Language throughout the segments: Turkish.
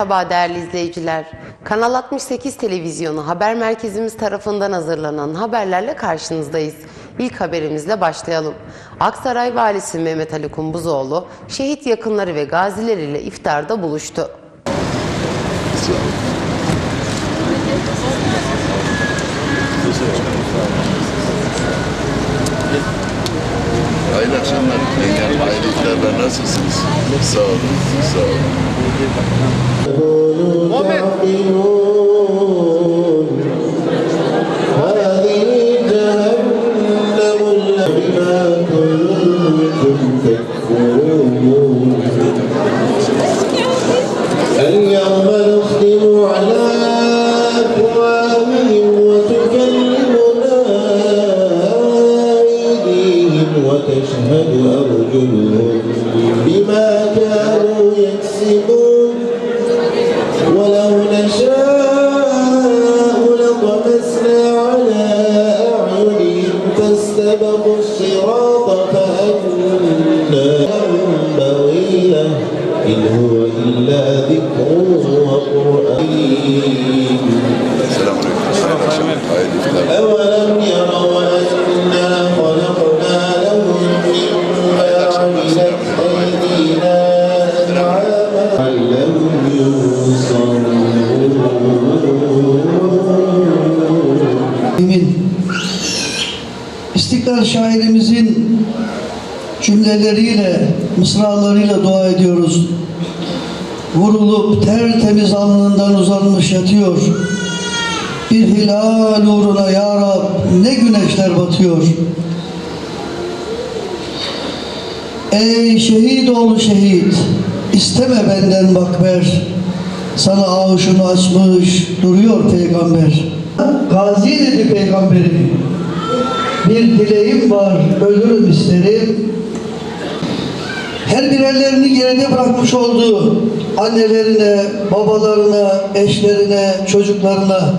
Merhaba değerli izleyiciler. Kanal 68 televizyonu haber merkezimiz tarafından hazırlanan haberlerle karşınızdayız. İlk haberimizle başlayalım. Aksaray Valisi Mehmet Ali Kumbuzoğlu, şehit yakınları ve gaziler ile iftarda buluştu. Hayırlı akşamlar. Engel hayırlı iftarlar Nasılsınız? Sağ olun. Sağ olun. Muhammed. Mısralarıyla dua ediyoruz. Vurulup tertemiz alnından uzanmış yatıyor. Bir hilal uğruna ya Rab ne güneşler batıyor. Ey şehit oğlu şehit, isteme benden makber. Sana avuşunu açmış duruyor peygamber. Gazi dedi peygamberim. Bir dileğim var, ölürüm isterim. Her birerlerini geride bırakmış oldu. Annelerine, babalarına, eşlerine, çocuklarına,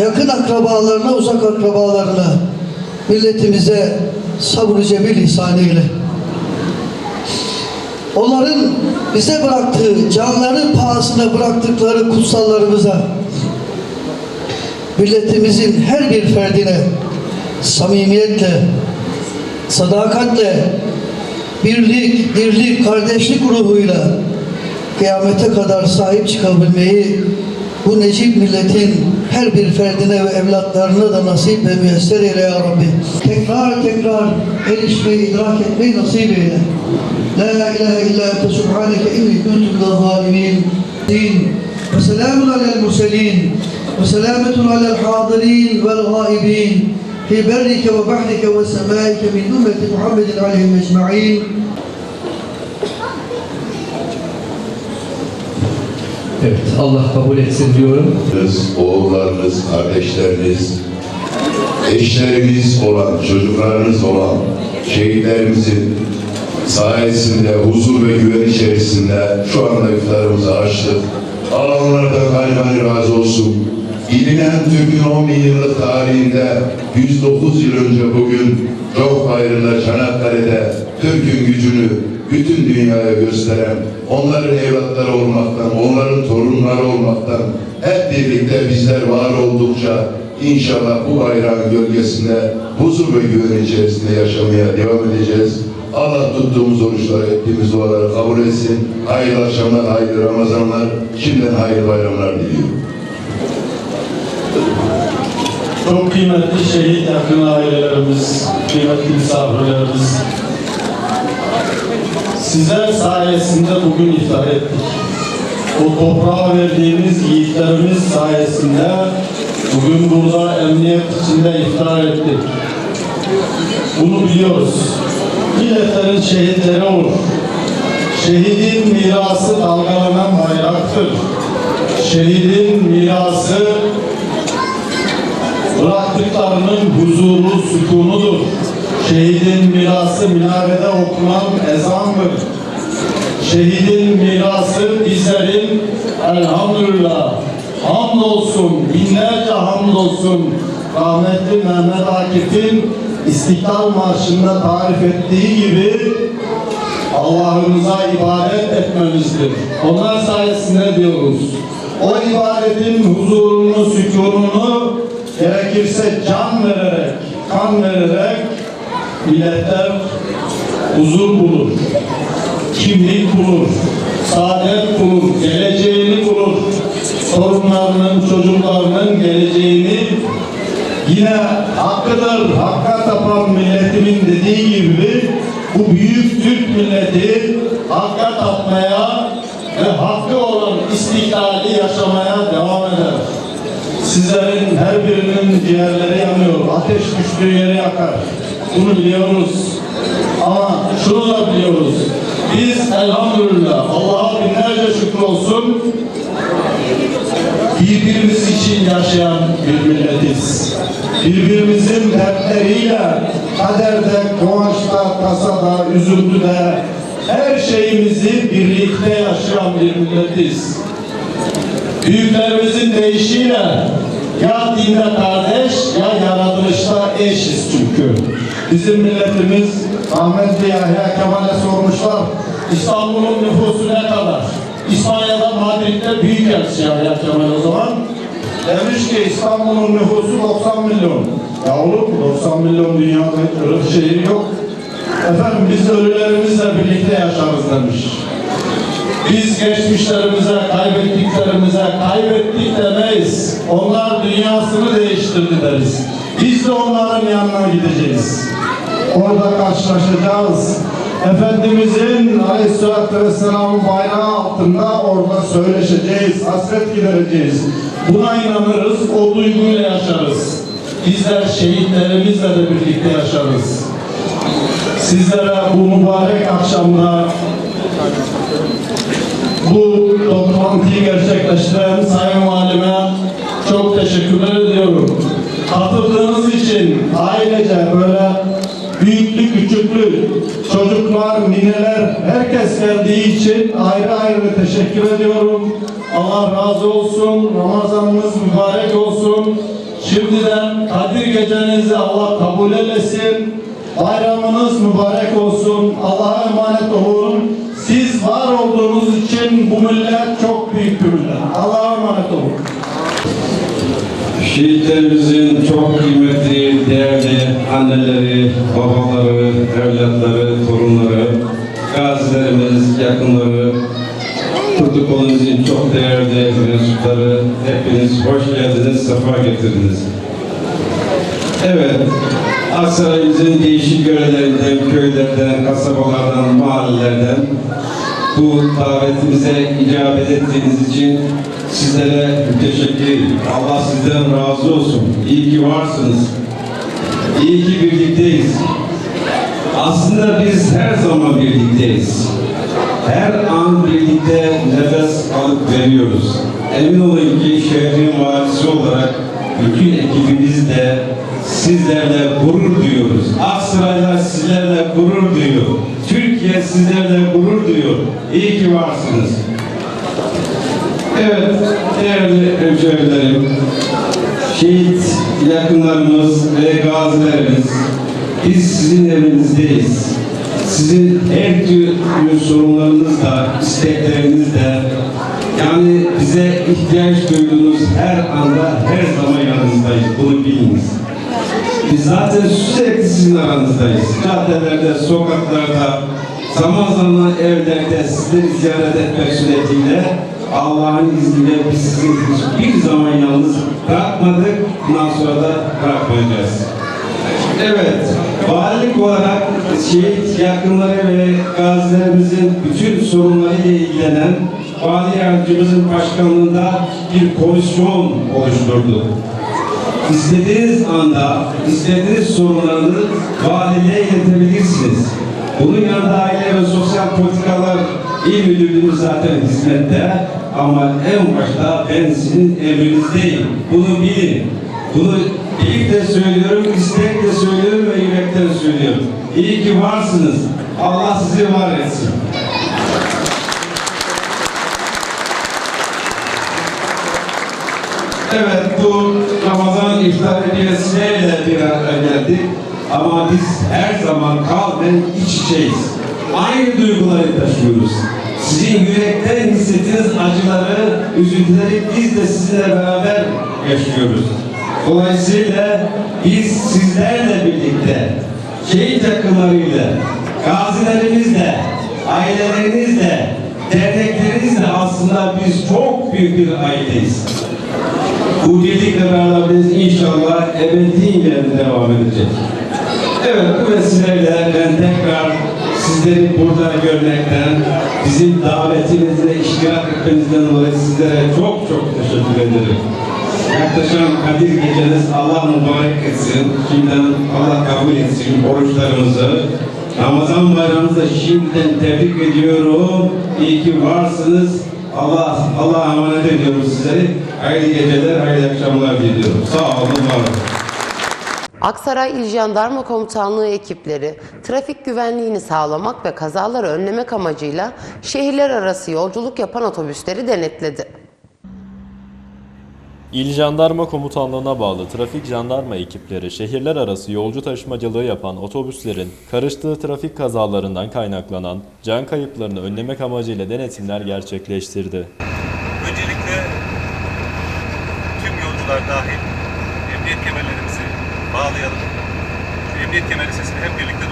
yakın akrabalarına, uzak akrabalarına, milletimize ihsan eyle. Onların bize bıraktığı, canları pahasına bıraktıkları kutsallarımıza, milletimizin her bir ferdine samimiyetle, sadakatle, birlik, dirlik, kardeşlik ruhuyla kıyamete kadar sahip çıkabilmeyi bu necip milletin her bir ferdine ve evlatlarına da nasip ve müyesser eyle ya Rabbi. Tekrar tekrar erişmeyi, idrak etmeyi nasip eyle. La ilahe illa ente subhaneke inni kuntu minel zalimin. Din. Ve selamun alel murselin. Ve selametun alel hadirin vel gaibin. Ve bahrike ve semaike min ümmeti Muhammedin aleyhim ecma'in. Evet, Allah kabul etsin diyorum. Kız, oğullarınız, kardeşleriniz, eşleriniz olan, çocuklarınız olan şehitlerimizin sayesinde huzur ve güven içerisinde şu anda iftarımızı açtık. Allah onlardan gani razı olsun. Bilinen Türk'ün 10 bin yıllık tarihinde 109 yıl önce bugün Çok Bayırı'nda Çanakkale'de Türk'ün gücünü bütün dünyaya gösteren, onların evlatları olmaktan, onların torunları olmaktan hep birlikte bizler var oldukça inşallah bu bayrağın gölgesinde huzur ve güven içerisinde yaşamaya devam edeceğiz. Allah tuttuğumuz oruçları, ettiğimiz duaları kabul etsin. Hayırlı akşamlar, hayırlı Ramazanlar, şimdiden hayırlı bayramlar diliyorum. Çok kıymetli şehit yakın ailelerimiz, kıymetli misafirlerimiz. Sizler sayesinde bugün iftar ettik. O toprağa verdiğimiz yiğitlerimiz sayesinde bugün burada emniyet içinde iftar ettik. Bunu biliyoruz. Milletlerin şehitleri olur. Şehidin mirası dalgalanan bayraktır. Şehidin mirası bıraktıklarının huzuru, sükunudur. Şehidin mirası minarede okunan ezandır. Şehidin mirası bizlerin elhamdülillah hamdolsun, binlerce hamdolsun rahmetli Mehmet Akif'in İstiklal Marşı'nda tarif ettiği gibi Allah'ımıza ibadet etmemizdir. Onlar sayesinde diyoruz. O ibadetin huzurunu, sükununu gerekirse can vererek, kan vererek milletler huzur bulur, kimlik bulur, saadet bulur, geleceğini bulur. Torunlarının, çocuklarının geleceğini yine hakkıdır, hakka tapan milletimin dediği gibi bu büyük Türk milleti hakka tapmaya ve hakkı olan istiklali yaşamaya devam eder. Sizlerin her birinin ciğerleri yanıyor. Ateş düştüğü yeri yakar. Bunu biliyoruz. Ama şunu da biliyoruz. Biz elhamdülillah Allah'a binlerce şükür olsun birbirimiz için yaşayan bir milletiz. Birbirimizin dertleriyle kaderde, kıvançta, tasada, üzüntüde her şeyimizi birlikte yaşayan bir milletiz. Büyüklerimizin deyişiyle ya dinde kardeş ya yaratılışta eşiz çünkü. Bizim milletimiz rahmetli Yahya Kemal'e sormuşlar İstanbul'un nüfusu ne kadar? İspanya'da Madrid'de büyük elçi Yahya Kemal o zaman. Demiş ki İstanbul'un nüfusu 90 milyon. Ya olur mu? 90 milyon dünyada öyle bir şehir yok. Efendim biz ölülerimizle birlikte yaşarız demiş. Biz geçmişlerimize, kaybettiklerimize kaybettik demeyiz. Onlar dünyasını değiştirdi deriz. Biz de onların yanına gideceğiz. Orada karşılaşacağız. Efendimizin Aleyhisselatü Vesselam'ın bayrağı altında orada söyleşeceğiz, hasret gidereceğiz. Buna inanırız, o duyguyla yaşarız. Bizler şehitlerimizle de birlikte yaşarız. Sizlere bu mübarek akşamda bu toplantıyı gerçekleştiren Sayın Valime çok teşekkürler ediyorum. Katıldığınız için ailece böyle büyüklü küçüklü çocuklar, nineler herkes geldiği için ayrı ayrı teşekkür ediyorum. Allah razı olsun. Ramazanımız mübarek olsun. Şimdiden Kadir gecenizi Allah kabul eylesin. Bayramınız mübarek olsun. Allah'a emanet olun. Olduğunuz için bu millet çok büyük bir millet. Allah'a emanet olun. Şehitlerimizin çok kıymetli, değerli anneleri, babaları, evlatları, torunları, gazilerimiz, yakınları, protokolümüzün çok değerli mensupları, hepiniz hoş geldiniz, sefa getirdiniz. Evet, Aksaray'ımızın değişik yörelerinden, köylerden, kasabalardan, mahallelerden bu davetimize icabet ettiğiniz için sizlere teşekkür ederim. Allah sizden razı olsun. İyi ki varsınız. İyi ki birlikteyiz. Aslında biz her zaman birlikteyiz. Her an birlikte nefes alıp veriyoruz. Emin olun ki şehrin valisi olarak bütün ekibimizle sizlerle gurur duyuyoruz. Aksaraylar sizlerle gurur duyuyor. Türkiye sizlerle gurur duyuyor. İyi ki varsınız. Evet, değerli hemşehrilerim, şehit yakınlarımız ve gazilerimiz, biz sizin evinizdeyiz. Sizin her türlü sorunlarınızla, isteklerinizle, yani bize ihtiyaç duyduğunuz her anda, her zaman yanınızdayız. Bunu biliniz. Biz zaten sürekli sizin aranızdayız. Caddelerde, sokaklarda, zaman zaman evlerde sizleri ziyaret etmek suretiyle Allah'ın izniyle biz sizi hiçbir zaman yalnız bırakmadık. Bundan sonra da bırakmayacağız. Evet, valilik olarak şehit yakınları ve gazilerimizin bütün sorunlarıyla ilgilenen vali yardımcımızın başkanlığında bir komisyon oluşturduk. İstediğiniz anda, istediğiniz sorunlarınızı valiliğe iletebilirsiniz. Bunun yanında Aile ve Sosyal Politikalar İl Müdürlüğümüz zaten hizmette ama en başta ben sizin emrinizdeyim. Bunu bilin. Bunu ilk de söylüyorum, istekle söylüyorum ve yürekten söylüyorum. İyi ki varsınız. Allah sizi var etsin. Evet bu iftar hediyesiyle bir araya geldik. Ama biz her zaman kalben iç içeyiz. aynı duyguları taşıyoruz. Sizin yürekten hissettiğiniz acıları, üzüntüleri biz de sizinle beraber yaşıyoruz. Dolayısıyla biz sizlerle birlikte şehit yakınlarıyla, gazilerimizle, ailelerinizle, derneklerinizle aslında biz çok büyük bir aileyiz. Bu birlik ve beraberliğiniz inşallah ebediyen devam edecek. Evet bu vesileyle ben tekrar sizleri burada görmekten, bizim davetimizle iştirak etmenizden dolayı sizlere çok çok teşekkür ederim. Yaklaşan Kadir geceniz Allah mübarek etsin. Şimdiden Allah kabul etsin oruçlarımızı. Ramazan bayramınızı şimdiden tebrik ediyorum. İyi ki varsınız. Allah Allah'a emanet ediyorum sizleri. Hayırlı geceler, hayırlı akşamlar diliyorum. Sağ olun, var olun. Aksaray İl Jandarma Komutanlığı ekipleri trafik güvenliğini sağlamak ve kazaları önlemek amacıyla şehirler arası yolculuk yapan otobüsleri denetledi. İl Jandarma Komutanlığı'na bağlı trafik jandarma ekipleri şehirler arası yolcu taşımacılığı yapan otobüslerin karıştığı trafik kazalarından kaynaklanan can kayıplarını önlemek amacıyla denetimler gerçekleştirdi. Öncelikle yolcular dahil emniyet kemerlerimizi bağlayalım. Emniyet kemeri sesini hep birlikte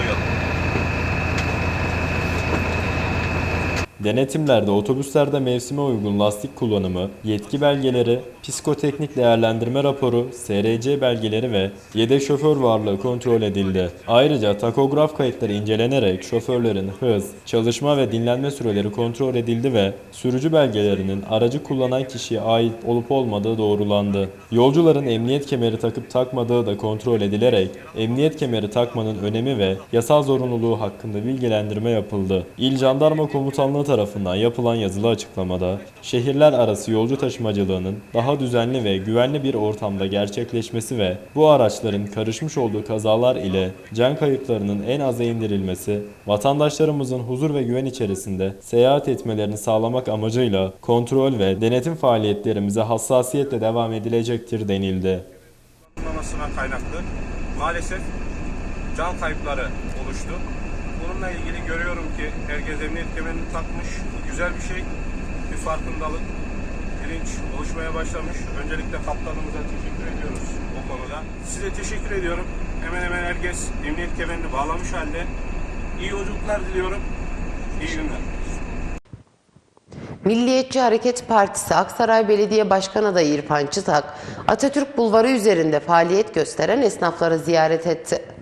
Denetimlerde otobüslerde mevsime uygun lastik kullanımı, yetki belgeleri, psikoteknik değerlendirme raporu, SRC belgeleri ve yedek şoför varlığı kontrol edildi. Ayrıca takograf kayıtları incelenerek şoförlerin hız, çalışma ve dinlenme süreleri kontrol edildi ve sürücü belgelerinin aracı kullanan kişiye ait olup olmadığı doğrulandı. Yolcuların emniyet kemeri takıp takmadığı da kontrol edilerek emniyet kemeri takmanın önemi ve yasal zorunluluğu hakkında bilgilendirme yapıldı. İl Jandarma Komutanlığı tarafından yapılan yazılı açıklamada şehirler arası yolcu taşımacılığının daha düzenli ve güvenli bir ortamda gerçekleşmesi ve bu araçların karışmış olduğu kazalar ile can kayıplarının en aza indirilmesi, vatandaşlarımızın huzur ve güven içerisinde seyahat etmelerini sağlamak amacıyla kontrol ve denetim faaliyetlerimize hassasiyetle devam edilecektir denildi. Kaynaklı maalesef can kayıpları oluştu. Bununla ilgili görüyorum ki herkes emniyet kemerini takmış. Bu güzel bir şey. Bir farkındalık, bilinç oluşmaya başlamış. Öncelikle kaptanımıza teşekkür ediyoruz o konuda. Size teşekkür ediyorum. Hemen hemen herkes emniyet kemerini bağlamış halde. İyi yolculuklar diliyorum. İyi günler. Milliyetçi Hareket Partisi Aksaray Belediye Başkan Adayı İrfan Çıtak, Atatürk Bulvarı üzerinde faaliyet gösteren esnafları ziyaret etti.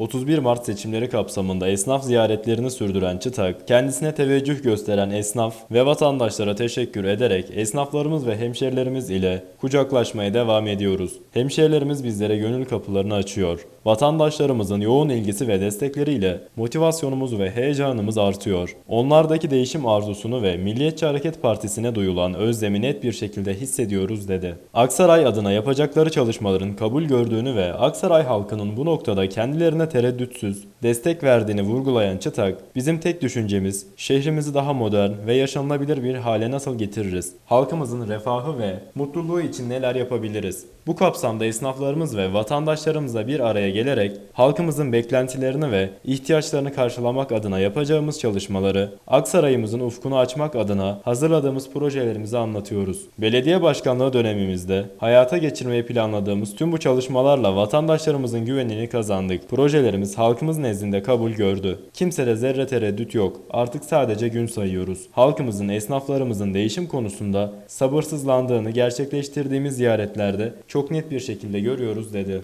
31 Mart seçimleri kapsamında esnaf ziyaretlerini sürdüren Çıtak, kendisine teveccüh gösteren esnaf ve vatandaşlara teşekkür ederek esnaflarımız ve hemşerilerimiz ile kucaklaşmaya devam ediyoruz. Hemşerilerimiz bizlere gönül kapılarını açıyor. Vatandaşlarımızın yoğun ilgisi ve destekleriyle motivasyonumuz ve heyecanımız artıyor. Onlardaki değişim arzusunu ve Milliyetçi Hareket Partisi'ne duyulan özlemi net bir şekilde hissediyoruz dedi. Aksaray adına yapacakları çalışmaların kabul gördüğünü ve Aksaray halkının bu noktada kendilerine tereddütsüz destek verdiğini vurgulayan Çıtak, bizim tek düşüncemiz şehrimizi daha modern ve yaşanılabilir bir hale nasıl getiririz? Halkımızın refahı ve mutluluğu için neler yapabiliriz? Bu kapsamda esnaflarımız ve vatandaşlarımızla bir araya gelerek halkımızın beklentilerini ve ihtiyaçlarını karşılamak adına yapacağımız çalışmaları, Aksaray'ımızın ufkunu açmak adına hazırladığımız projelerimizi anlatıyoruz. Belediye başkanlığı dönemimizde hayata geçirmeyi planladığımız tüm bu çalışmalarla vatandaşlarımızın güvenini kazandık. Projelerimiz halkımız nezdinde kabul gördü. Kimsede zerre tereddüt yok. Artık sadece gün sayıyoruz. Halkımızın, esnaflarımızın değişim konusunda sabırsızlandığını gerçekleştirdiğimiz ziyaretlerde çok net bir şekilde görüyoruz dedi.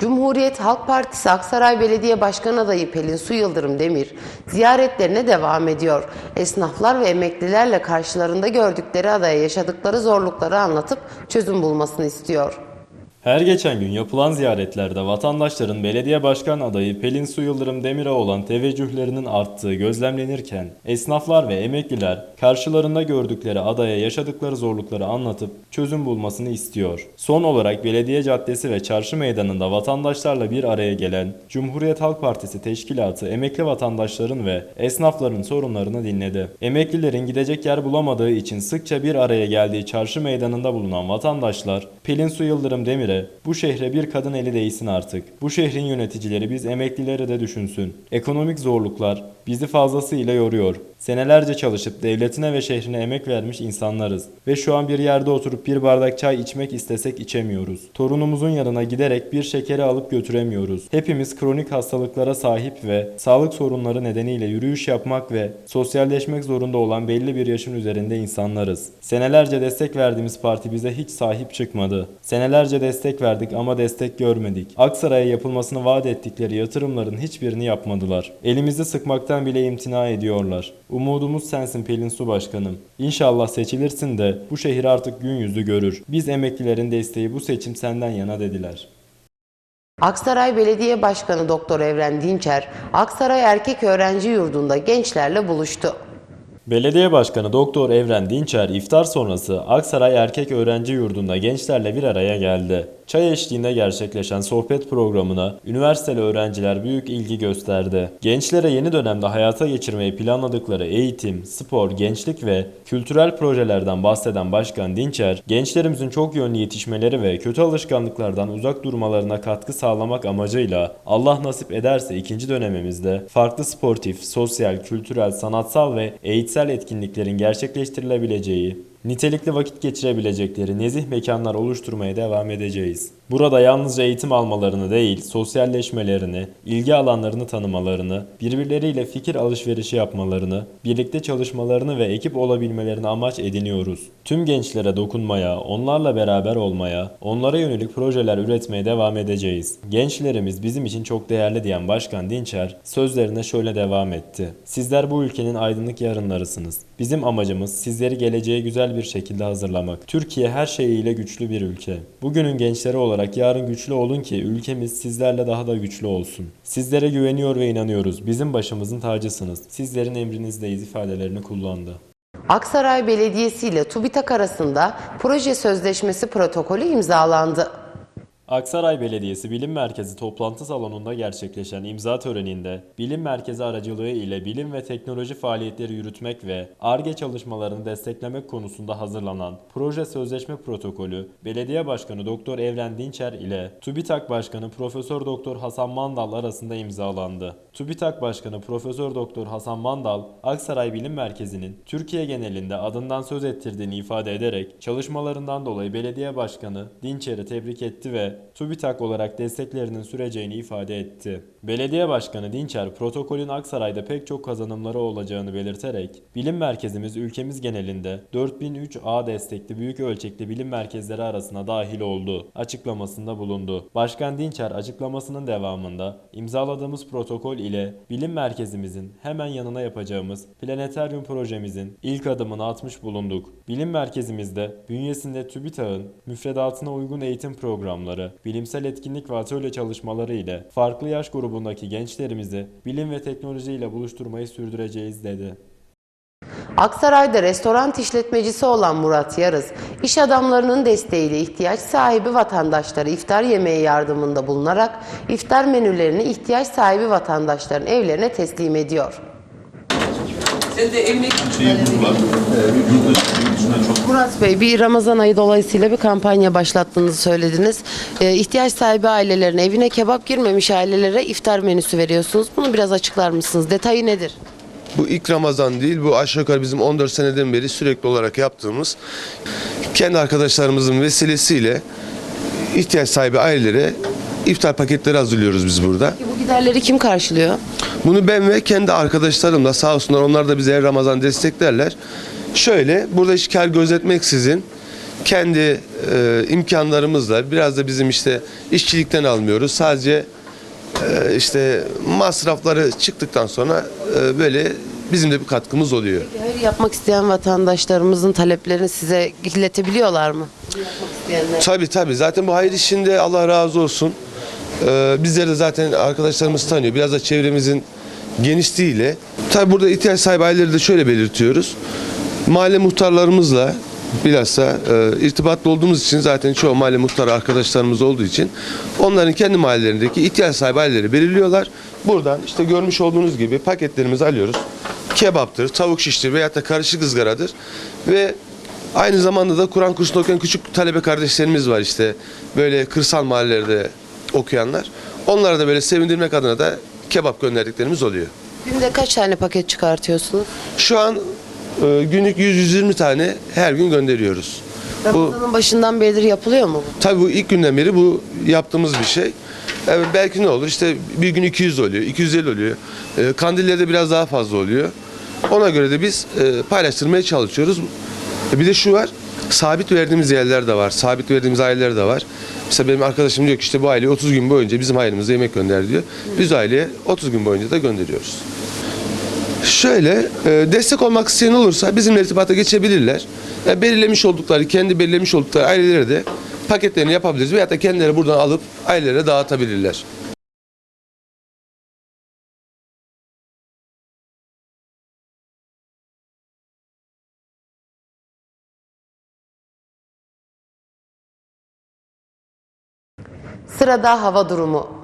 Cumhuriyet Halk Partisi Aksaray Belediye Başkan Adayı Pelin Su Yıldırım Demir ziyaretlerine devam ediyor. Esnaflar ve emeklilerle karşılarında gördükleri adaya yaşadıkları zorlukları anlatıp çözüm bulmasını istiyor. Her geçen gün yapılan ziyaretlerde vatandaşların belediye başkan adayı Pelin Su Yıldırım Demir'e olan teveccühlerinin arttığı gözlemlenirken esnaflar ve emekliler karşılarında gördükleri adaya yaşadıkları zorlukları anlatıp çözüm bulmasını istiyor. Son olarak Belediye Caddesi ve Çarşı Meydanı'nda vatandaşlarla bir araya gelen Cumhuriyet Halk Partisi teşkilatı emekli vatandaşların ve esnafların sorunlarını dinledi. Emeklilerin gidecek yer bulamadığı için sıkça bir araya geldiği Çarşı Meydanı'nda bulunan vatandaşlar Pelin Su Yıldırım Demir'e kere bu şehre bir kadın eli değsin artık. Bu şehrin yöneticileri biz emeklileri de düşünsün. Ekonomik zorluklar bizi fazlasıyla yoruyor. Senelerce çalışıp devletine ve şehrine emek vermiş insanlarız. Ve şu an bir yerde oturup bir bardak çay içmek istesek içemiyoruz. Torunumuzun yanına giderek bir şekeri alıp götüremiyoruz. Hepimiz kronik hastalıklara sahip ve sağlık sorunları nedeniyle yürüyüş yapmak ve sosyalleşmek zorunda olan belli bir yaşın üzerinde insanlarız. Senelerce destek verdiğimiz parti bize hiç sahip çıkmadı. Senelerce destek verdik ama destek görmedik. Aksaray'a yapılmasını vaat ettikleri yatırımların hiçbirini yapmadılar. Elimizi sıkmaktan bile imtina ediyorlar. Umudumuz sensin Pelin Su Başkanım. İnşallah seçilirsin de bu şehir artık gün yüzü görür. Biz emeklilerin desteği bu seçim senden yana dediler. Aksaray Belediye Başkanı Doktor Evren Dinçer, Aksaray Erkek Öğrenci Yurdu'nda gençlerle buluştu. Belediye Başkanı Doktor Evren Dinçer iftar sonrası Aksaray Erkek Öğrenci Yurdu'nda gençlerle bir araya geldi. Çay eşliğinde gerçekleşen sohbet programına üniversiteli öğrenciler büyük ilgi gösterdi. Gençlere yeni dönemde hayata geçirmeyi planladıkları eğitim, spor, gençlik ve kültürel projelerden bahseden Başkan Dinçer, gençlerimizin çok yönlü yetişmeleri ve kötü alışkanlıklardan uzak durmalarına katkı sağlamak amacıyla Allah nasip ederse ikinci dönemimizde farklı sportif, sosyal, kültürel, sanatsal ve eğitsel etkinliklerin gerçekleştirilebileceği, nitelikli vakit geçirebilecekleri nezih mekanlar oluşturmaya devam edeceğiz. Burada yalnızca eğitim almalarını değil, sosyalleşmelerini, ilgi alanlarını tanımalarını, birbirleriyle fikir alışverişi yapmalarını, birlikte çalışmalarını ve ekip olabilmelerini amaç ediniyoruz. Tüm gençlere dokunmaya, onlarla beraber olmaya, onlara yönelik projeler üretmeye devam edeceğiz. Gençlerimiz bizim için çok değerli diyen Başkan Dinçer sözlerine şöyle devam etti. Sizler bu ülkenin aydınlık yarınlarısınız. Bizim amacımız sizleri geleceğe güzel bir şekilde hazırlamak. Türkiye her şeyiyle güçlü bir ülke. Bugünün gençleri olarak yarın güçlü olun ki ülkemiz sizlerle daha da güçlü olsun. Sizlere güveniyor ve inanıyoruz. Bizim başımızın tacısınız. Sizlerin emrinizdeyiz ifadelerini kullandı. Aksaray Belediyesi ile TÜBİTAK arasında proje sözleşmesi protokolü imzalandı. Aksaray Belediyesi Bilim Merkezi toplantı salonunda gerçekleşen imza töreninde Bilim Merkezi aracılığı ile bilim ve teknoloji faaliyetleri yürütmek ve ARGE çalışmalarını desteklemek konusunda hazırlanan proje sözleşme protokolü Belediye Başkanı Doktor Evren Dinçer ile TÜBİTAK Başkanı Profesör Doktor Hasan Mandal arasında imzalandı. TÜBİTAK Başkanı Profesör Doktor Hasan Mandal, Aksaray Bilim Merkezi'nin Türkiye genelinde adından söz ettirdiğini ifade ederek çalışmalarından dolayı Belediye Başkanı Dinçer'i tebrik etti ve TÜBİTAK olarak desteklerinin süreceğini ifade etti. Belediye Başkanı Dinçer, protokolün Aksaray'da pek çok kazanımları olacağını belirterek, bilim merkezimiz ülkemiz genelinde 4003A destekli büyük ölçekli bilim merkezleri arasına dahil oldu açıklamasında bulundu. Başkan Dinçer açıklamasının devamında imzaladığımız protokol ile bilim merkezimizin hemen yanına yapacağımız planetaryum projemizin ilk adımını atmış bulunduk. Bilim merkezimizde bünyesinde TÜBİTAK'ın müfredatına uygun eğitim programları, bilimsel etkinlik ve atölye çalışmaları ile farklı yaş grubundaki gençlerimizi bilim ve teknoloji ile buluşturmayı sürdüreceğiz dedi. Aksaray'da restoran işletmecisi olan Murat Yarız, iş adamlarının desteğiyle ihtiyaç sahibi vatandaşlara iftar yemeği yardımında bulunarak iftar menülerini ihtiyaç sahibi vatandaşların evlerine teslim ediyor. Murat Bey, bir Ramazan ayı dolayısıyla bir kampanya başlattığınızı söylediniz. Ee, ihtiyaç sahibi ailelerin evine kebap girmemiş ailelere iftar menüsü veriyorsunuz. Bunu biraz açıklar mısınız? Detayı nedir? Bu ilk Ramazan değil, bu aşağı yukarı bizim 14 seneden beri sürekli olarak yaptığımız kendi arkadaşlarımızın vesilesiyle ihtiyaç sahibi ailelere iftar paketleri hazırlıyoruz biz burada. Bu giderleri kim karşılıyor? Bunu ben ve kendi arkadaşlarımla sağ olsunlar onlar da bize her Ramazan desteklerler. Şöyle burada hiç kar gözetmeksizin kendi e, imkanlarımızla biraz da bizim işte işçilikten almıyoruz. Sadece e, işte masrafları çıktıktan sonra e, böyle bizim de bir katkımız oluyor. Hayır yapmak isteyen vatandaşlarımızın taleplerini size iletebiliyorlar mı? Yapmak isteyenler. Tabii tabii. Zaten bu hayır işinde Allah razı olsun. Ee, bizleri de zaten arkadaşlarımız tanıyor. Biraz da çevremizin genişliğiyle. Tabii burada ihtiyaç sahibi aileleri de şöyle belirtiyoruz. Mahalle muhtarlarımızla bilhassa e, irtibatlı olduğumuz için zaten çoğu mahalle muhtarı arkadaşlarımız olduğu için onların kendi mahallelerindeki ihtiyaç sahibi aileleri belirliyorlar. Buradan işte görmüş olduğunuz gibi paketlerimizi alıyoruz. Kebaptır, tavuk şiştir veyahut da karışık ızgaradır ve Aynı zamanda da Kur'an kursunda okuyan küçük talebe kardeşlerimiz var işte. Böyle kırsal mahallelerde okuyanlar. Onlara da böyle sevindirmek adına da kebap gönderdiklerimiz oluyor. Günde kaç tane paket çıkartıyorsunuz? Şu an e, günlük 100-120 tane her gün gönderiyoruz. Bu Ramazanın başından beridir yapılıyor mu bu? tabii bu ilk günden beri bu yaptığımız bir şey. Evet, belki ne olur işte bir gün 200 oluyor, 250 oluyor. E, kandillerde biraz daha fazla oluyor. Ona göre de biz e, paylaştırmaya çalışıyoruz. E, bir de şu var, sabit verdiğimiz yerler de var, sabit verdiğimiz aileler de var. Mesela benim arkadaşım diyor ki işte bu aileye 30 gün boyunca bizim ailemizde yemek gönder diyor. Biz aileye 30 gün boyunca da gönderiyoruz. Şöyle, e, destek olmak isteyen olursa bizimle irtibata geçebilirler. E, belirlemiş oldukları, kendi belirlemiş oldukları ailelere de paketlerini yapabiliriz. Veyahut da kendileri buradan alıp ailelere dağıtabilirler. Sırada hava durumu.